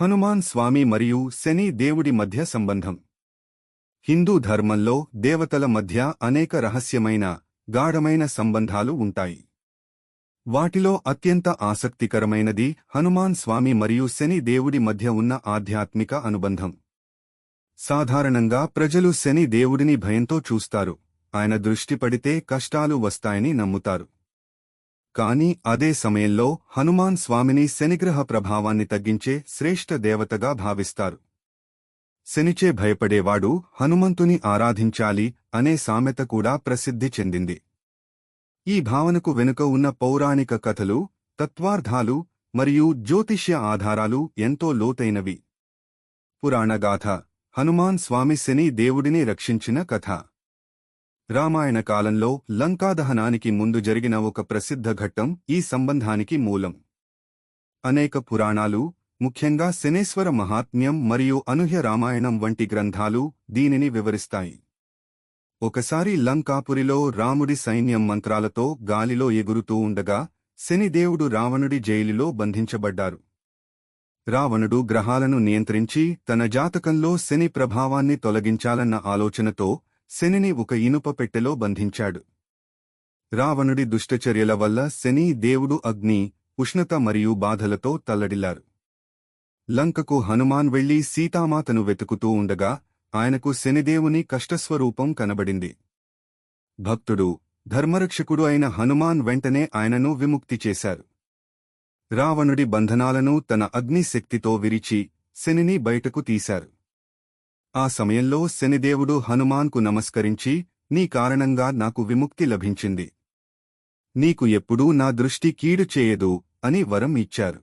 హనుమాన్ స్వామి మరియు శని దేవుడి మధ్య సంబంధం. హిందూ ధర్మంలో దేవతల మధ్య అనేక రహస్యమైన గాఢమైన సంబంధాలు ఉంటాయి. వాటిలో అత్యంత ఆసక్తికరమైనది హనుమాన్ స్వామి మరియు శని దేవుడి మధ్య ఉన్న ఆధ్యాత్మిక అనుబంధం. సాధారణంగా ప్రజలు శని దేవుడిని భయంతో చూస్తారు. ఆయన దృష్టి పడితే కష్టాలు వస్తాయని నమ్ముతారు. కాని అదే సమయంలో హనుమాన్ స్వామిని శనిగ్రహ ప్రభావాన్ని తగ్గించే శ్రేష్ఠ దేవతగా భావిస్తారు. శనిచే భయపడేవాడు హనుమంతుని ఆరాధించాలి అనే సామెత కూడా ప్రసిద్ధి చెందింది. ఈ భావనకు వెనుక ఉన్న పౌరాణిక కథలు తత్వార్థాలు మరియు జ్యోతిష్య ఆధారాలు ఎంతో లోతైనవి. పురాణగాథ హనుమాన్ స్వామి శని దేవుడిని రక్షించిన కథ. రామాయణ కాలంలో లంకాదహనానికి ముందు జరిగిన ఒక ప్రసిద్ధ ఘట్టం ఈ సంబంధానికి మూలం. అనేక పురాణాలు ముఖ్యంగా శనేశ్వర మహాత్మ్యం మరియు అనూహ్య రామాయణం వంటి గ్రంథాలు దీనిని వివరిస్తాయి. ఒకసారి లంకాపురిలో రాముడి సైన్యం మంత్రాలతో గాలిలో ఎగురుతూ ఉండగా శనిదేవుడు రావణుడి జైలులో బంధించబడ్డారు. రావణుడు గ్రహాలను నియంత్రించి తన జాతకంలో శని ప్రభావాన్ని తొలగించాలన్న ఆలోచనతో శనిని ఒక ఇనుప పెట్టెలో బంధించాడు. రావణుడి దుష్టచర్యల వల్ల శని దేవుడు అగ్ని ఉష్ణత మరియు బాధలతో తల్లడిల్లారు. లంకకు హనుమాన్ వెళ్ళి సీతామాతను వెతుకుతూ ఉండగా ఆయనకు శనిదేవుని కష్టస్వరూపం కనబడింది. భక్తుడు ధర్మరక్షకుడు అయిన హనుమాన్ వెంటనే ఆయనను విముక్తి చేశారు. రావణుడి బంధనాలను తన అగ్నిశక్తితో విరిచి శనిని బయటకు తీశారు. ఆ సమయంలో శనిదేవుడు హనుమాన్కు నమస్కరించి నీ కారణంగా నాకు విముక్తి లభించింది. నీకు ఎప్పుడూ నా దృష్టి కీడు చేయదు అని వరం ఇచ్చారు.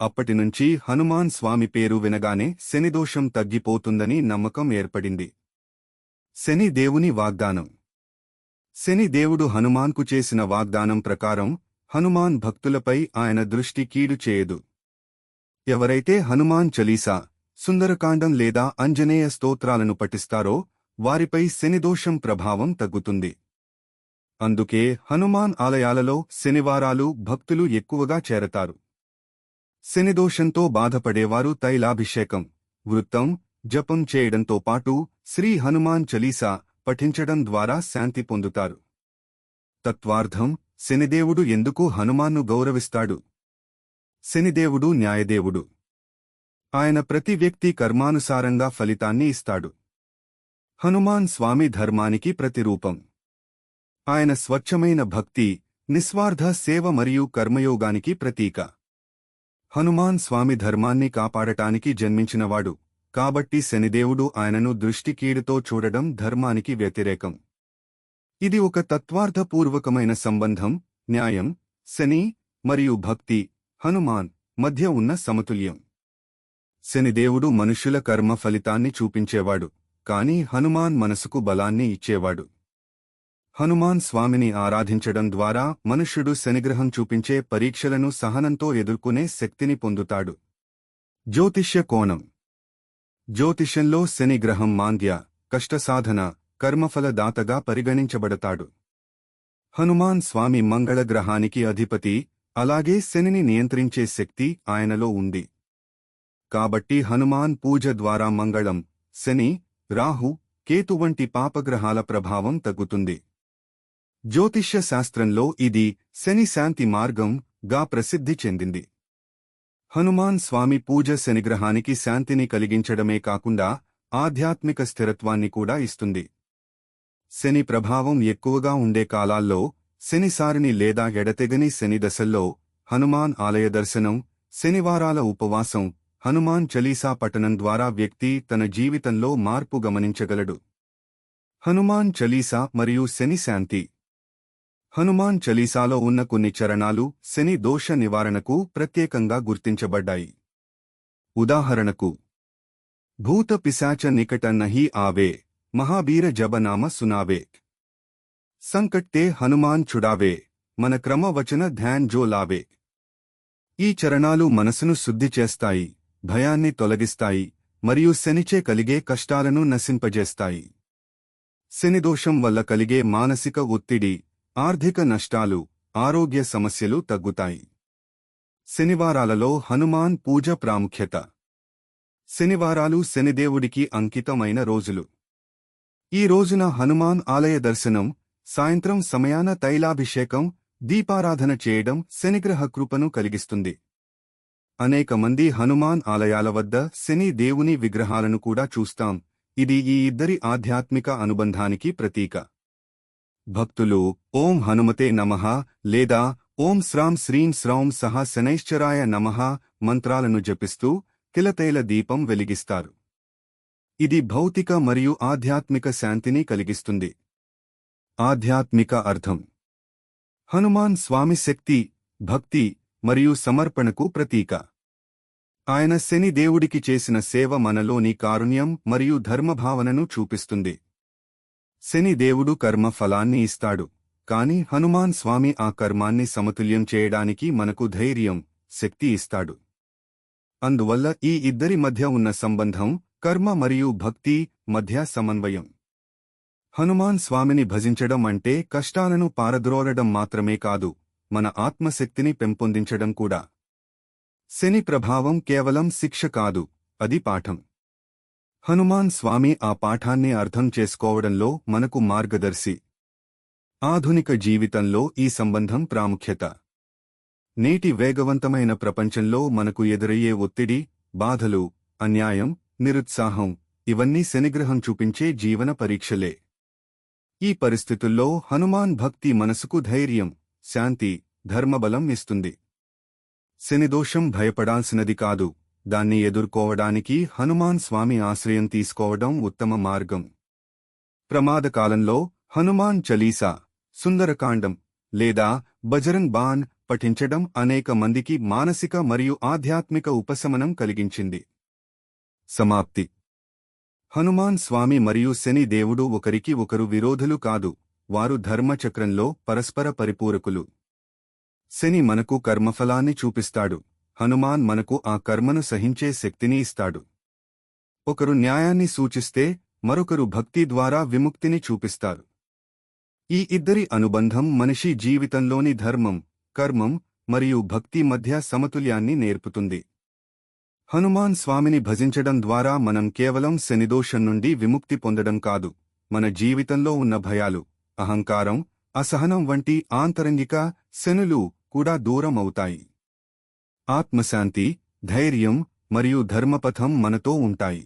అప్పటినుంచి హనుమాన్ స్వామి పేరు వినగానే శనిదోషం తగ్గిపోతుందని నమ్మకం ఏర్పడింది. శని దేవుని వాగ్దానం. శని దేవుడు హనుమాన్కు చేసిన వాగ్దానం ప్రకారం హనుమాన్ భక్తులపై ఆయన దృష్టి కీడు చేయదు. ఎవరైతే హనుమాన్ చలీసా సుందరకాండం లేదా అంజనేయ స్తోత్రాలను పఠిస్తారో వారిపై శనిదోషం ప్రభావం తగ్గుతుంది. అందుకే హనుమాన్ ఆలయాలలో శనివారాలు భక్తులు ఎక్కువగా చేరతారు. శనిదోషంతో బాధపడేవారు తైలాభిషేకం వృత్తం జపం చేయడంతో పాటు శ్రీ హనుమాన్ చలీసా పఠించడం ద్వారా శాంతి పొందుతారు. తత్వార్థం శనిదేవుడు ఎందుకు హనుమాన్ను గౌరవిస్తాడు? శనిదేవుడు న్యాయదేవుడు. ఆయన ప్రతి వ్యక్తి కర్మానుసారంగా ఫలితాన్ని ఇస్తాడు. హనుమాన్ స్వామి ధర్మానికి ప్రతిరూపం. ఆయన స్వచ్ఛమైన భక్తి నిస్వార్థ సేవ మరియు కర్మయోగానికి ప్రతీక. హనుమాన్ స్వామి ధర్మాన్ని కాపాడటానికి జన్మించినవాడు కాబట్టి శనిదేవుడు ఆయనను దృష్టికీడుతో చూడడం ధర్మానికి వ్యతిరేకం. ఇది ఒక తత్వార్థపూర్వకమైన సంబంధం న్యాయం శని మరియు భక్తి హనుమాన్ మధ్య ఉన్న సమతుల్యం. శనిదేవుడు మనుష్యుల కర్మ ఫలితాన్ని చూపించేవాడు కాని హనుమాన్ మనసుకు బలాన్ని ఇచ్చేవాడు. హనుమాన్ స్వామిని ఆరాధించడం ద్వారా మనుష్యుడు శనిగ్రహం చూపించే పరీక్షలను సహనంతో ఎదుర్కొనే శక్తిని పొందుతాడు. జ్యోతిష్య కోణం. జ్యోతిష్యంలో శనిగ్రహం మాంద్య కష్టసాధన కర్మఫలదాతగా పరిగణించబడతాడు. హనుమాన్ స్వామి మంగళ గ్రహానికి అధిపతి అలాగే శనిని నియంత్రించే శక్తి ఆయనలో ఉంది. కాబట్టి హనుమాన్ పూజ ద్వారా మంగళం శని రాహు కేతు వంటి పాపగ్రహాల ప్రభావం తగ్గుతుంది. జ్యోతిష్య శాస్త్రంలో ఇది శని శాంతి మార్గం గా ప్రసిద్ధి చెందింది. హనుమాన్ స్వామి పూజ శనిగ్రహానికి శాంతిని కలిగించడమే కాకుండా ఆధ్యాత్మిక స్థిరత్వాన్ని కూడా ఇస్తుంది. శని ప్రభావం ఎక్కువగా ఉండే కాలాల్లో శనిసారిని లేదా ఎడతెగని శని దశల్లో హనుమాన్ ఆలయ దర్శనం శనివారాల ఉపవాసం హనుమాన్ చలీసా పఠనం ద్వారా వ్యక్తి తన జీవితంలో మార్పు గమనించగలడు. హనుమాన్ చలీసా మరియు శని శాంతి. హనుమాన్ చలీసాలో ఉన్న కొన్ని చరణాలు శని దోష నివారణకు ప్రత్యేకంగా గుర్తించబడ్డాయి. ఉదాహరణకు భూత పిశాచ నికట నహి ఆవే మహాబీర జబనామ సునావే. సంకట్టే హనుమాన్ చుడావే మన క్రమవచన ధ్యాన్ జో లావే. ఈ చరణాలు మనసును శుద్ధి చేస్తాయి. భయాన్ని తొలగిస్తాయి మరియు శనిచే కలిగే కష్టాలను నశింపజేస్తాయి. శనిదోషం వల్ల కలిగే మానసిక ఒత్తిడి ఆర్థిక నష్టాలు ఆరోగ్య సమస్యలు తగ్గుతాయి. శనివారాలలో హనుమాన్ పూజ ప్రాముఖ్యత. శనివారాలు శనిదేవుడికి అంకితమైన రోజులు. ఈ రోజున హనుమాన్ ఆలయ దర్శనం సాయంత్రం సమయాన తైలాభిషేకం దీపారాధన చేయడం శనిగ్రహ కృపను కలిగిస్తుంది. అనేక మంది హనుమాన్ ఆలయాల వద్ద శని దేవుని విగ్రహాలను కూడా చూస్తాం. ఇది ఈ ఇద్దరి ఆధ్యాత్మిక అనుబంధానికి ప్రతీక. భక్తులు ఓం హనుమతే నమః లేదా ఓం శ్రాం శ్రీం శ్రౌం సహ శనైశ్చరాయ నమః మంత్రాలను జపిస్తూ తిలతైల దీపం వెలిగిస్తారు. ఇది భౌతిక మరియు ఆధ్యాత్మిక శాంతిని కలిగిస్తుంది. ఆధ్యాత్మిక అర్థం. హనుమాన్ స్వామి శక్తి భక్తి మరియు సమర్పణకు ప్రతీక. ఆయన శని దేవుడికి చేసిన సేవ మనలోని కారుణ్యం మరియు ధర్మభావనను చూపిస్తుంది. శని దేవుడు కర్మ ఫలాన్ని ఇస్తాడు. కాని హనుమాన్ స్వామి ఆ కర్మాన్ని సమతుల్యం చేయడానికి మనకు ధైర్యం శక్తి ఇస్తాడు. అందువల్ల ఈ ఇద్దరి మధ్య ఉన్న సంబంధం కర్మ మరియు భక్తి మధ్య సమన్వయం. హనుమాన్ స్వామిని భజించడం అంటే కష్టాలను పారద్రోలడం మాత్రమే కాదు మన ఆత్మశక్తిని పెంపొందించడం కూడా. శని ప్రభావం కేవలం శిక్ష కాదు అది పాఠం. హనుమాన్ స్వామి ఆ పాఠాన్ని అర్థం చేసుకోవడంలో మనకు మార్గదర్శి. ఆధునిక జీవితంలో ఈ సంబంధం ప్రాముఖ్యత. నేటి వేగవంతమైన ప్రపంచంలో మనకు ఎదురయ్యే ఒత్తిడి బాధలు అన్యాయం నిరుత్సాహం ఇవన్నీ శనిగ్రహం చూపించే జీవన పరీక్షలే. ఈ పరిస్థితుల్లో హనుమాన్ భక్తి మనసుకు ధైర్యం శాంతి ధర్మబలం ఇస్తుంది. శనిదోషం భయపడాల్సినది కాదు. దాన్ని ఎదుర్కోవడానికి హనుమాన్ స్వామి ఆశ్రయం తీసుకోవడం ఉత్తమ మార్గం. ప్రమాదకాలంలో హనుమాన్ చలీసా సుందరకాండం లేదా బజరంగ్ బాన్ పఠించడం అనేక మందికి మానసిక మరియు ఆధ్యాత్మిక ఉపశమనం కలిగించింది. సమాప్తి. హనుమాన్ స్వామి మరియు శని దేవుడు ఒకరికి ఒకరు విరోధులు కాదు. వారు ధర్మచక్రంలో పరస్పర పరిపూరకులు. శని మనకు కర్మఫలాన్ని చూపిస్తాడు. హనుమాన్ మనకు ఆ కర్మను సహించే శక్తిని ఇస్తాడు. ఒకరు న్యాయాన్ని సూచిస్తే మరొకరు భక్తి ద్వారా విముక్తిని చూపిస్తారు. ఈ ఇద్దరి అనుబంధం మనిషి జీవితంలోని ధర్మం కర్మం మరియు భక్తి మధ్య సమతుల్యాన్ని నేర్పుతుంది. హనుమాన్ స్వామిని భజించడం ద్వారా మనం కేవలం శనిదోషం నుండి విముక్తి పొందడం కాదు. మన జీవితంలో ఉన్న భయాలు అహంకారం అసహనం వంటి ఆంతరంగిక శనులు కూడా దూరం అవుతాయి ఆత్మశాంతి ధైర్యం మరియు ధర్మపథం మనతో ఉంటాయి.